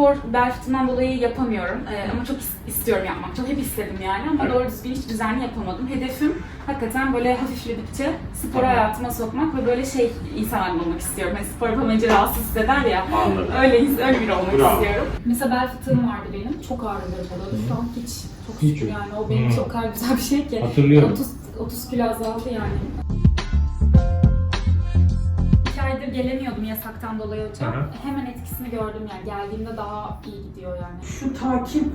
spor bel fıtığından dolayı yapamıyorum. Ee, ama çok is- istiyorum yapmak. Çok hep istedim yani ama Evet. doğru düzgün hiç düzenli yapamadım. Hedefim hakikaten böyle hafifledikçe Tamam. hayatıma sokmak ve böyle şey insan olmak istiyorum. Hani spor yapamayınca rahatsız hisseder ya. Anladım. Öyle, öyle biri olmak Bravo. istiyorum. Mesela bel fıtığım vardı benim. Çok ağrılarım oluyordu. Şu an hiç. Çok Hiç yani. O benim Hmm. çok güzel bir şey ki. Hatırlıyorum. 30, 30 kilo azaldı yani. Gelemiyordum yasaktan dolayı hocam. Aha. Hemen etkisini gördüm yani. Geldiğimde daha iyi gidiyor yani. Şu takip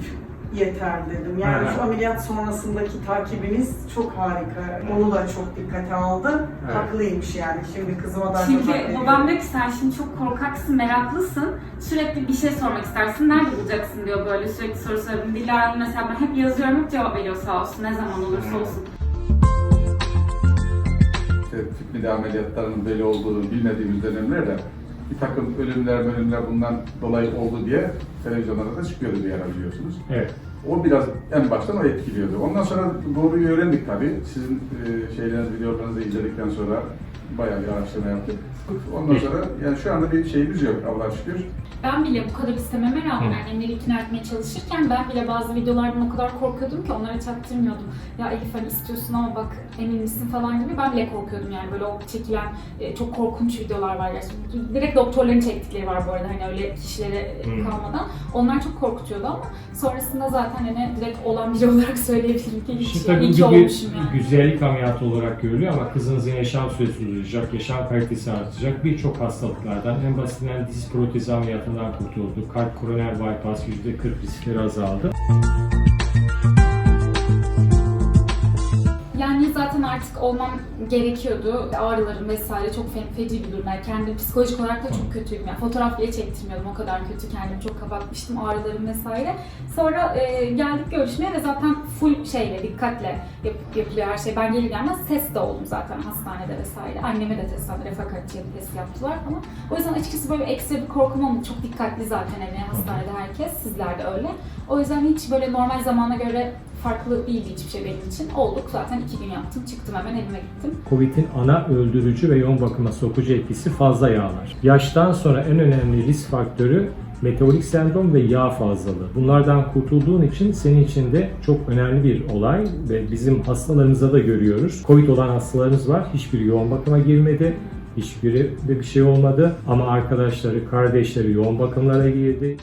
yeter dedim. Yani Ha. şu ameliyat sonrasındaki takibiniz çok harika. Onu da çok dikkate aldı. Evet. Haklıymış yani. Şimdi kızıma da çok Çünkü veriyorum. babam diyor ki sen şimdi çok korkaksın, meraklısın. Sürekli bir şey sormak istersin. Nerede bulacaksın diyor böyle sürekli soru soruyorum. Dilara mesela ben hep yazıyorum hep cevap veriyor sağ olsun ne zaman olursa olsun. İşte tüp mide ameliyatlarının böyle olduğunu bilmediğimiz dönemlerde bir takım ölümler, ölümler bundan dolayı oldu diye televizyonlarda da çıkıyordu bir ara biliyorsunuz. Evet. O biraz en baştan o etkiliyordu. Ondan sonra doğruyu öğrendik tabii. Sizin e, şeyleriniz, videolarınızı izledikten sonra bayağı bir araştırma yaptık. Ondan sonra yani şu anda bir şeyimiz yok Allah'a şükür. Ben bile bu kadar istememe rağmen annemleri ikna etmeye çalışırken ben bile bazı videolardan o kadar korkuyordum ki onlara çaktırmıyordum. Ya Elif hani istiyorsun ama bak emin misin falan gibi ben bile korkuyordum yani böyle o çekilen e, çok korkunç videolar var gerçekten. Direkt doktorların çektikleri var bu arada hani öyle kişilere Hı. kalmadan. Onlar çok korkutuyordu ama sonrasında zaten hani direkt olan biri olarak söyleyebilirim ki hiç yani tabii iyi ki bu olmuşum bir yani. güzellik ameliyatı olarak görülüyor ama kızınızın yaşam süresi uzayacak, yaşam kalitesi artacak. Birçok hastalıklardan en basitinden diz protezi ameliyatından kurtuldu. Kalp koroner bypass %40 riskleri azaldı. Artık olmam gerekiyordu. Ağrılarım vesaire çok fe- feci bir durum. Yani kendim psikolojik olarak da çok kötüydüm. Yani fotoğraf bile çektirmiyordum. O kadar kötü kendimi çok kapatmıştım ağrılarım vesaire. Sonra e, geldik görüşmeye ve zaten full şeyle, dikkatle yap- yapılıyor her şey. Ben gelir gelmez test de oldum zaten hastanede vesaire. Anneme de test aldılar, refakatçiye test yaptılar falan. O yüzden açıkçası böyle ekstra bir korkum olmadı. Çok dikkatli zaten hani hastanede herkes. Sizler de öyle. O yüzden hiç böyle normal zamana göre farklı değildi hiçbir şey benim için. Olduk zaten iki gün yaptım. Çıktım hemen evime gittim. Covid'in ana öldürücü ve yoğun bakıma sokucu etkisi fazla yağlar. Yaştan sonra en önemli risk faktörü metabolik sendrom ve yağ fazlalığı. Bunlardan kurtulduğun için senin için de çok önemli bir olay ve bizim hastalarımızda da görüyoruz. Covid olan hastalarımız var. Hiçbiri yoğun bakıma girmedi. Hiçbiri bir şey olmadı ama arkadaşları, kardeşleri yoğun bakımlara girdi.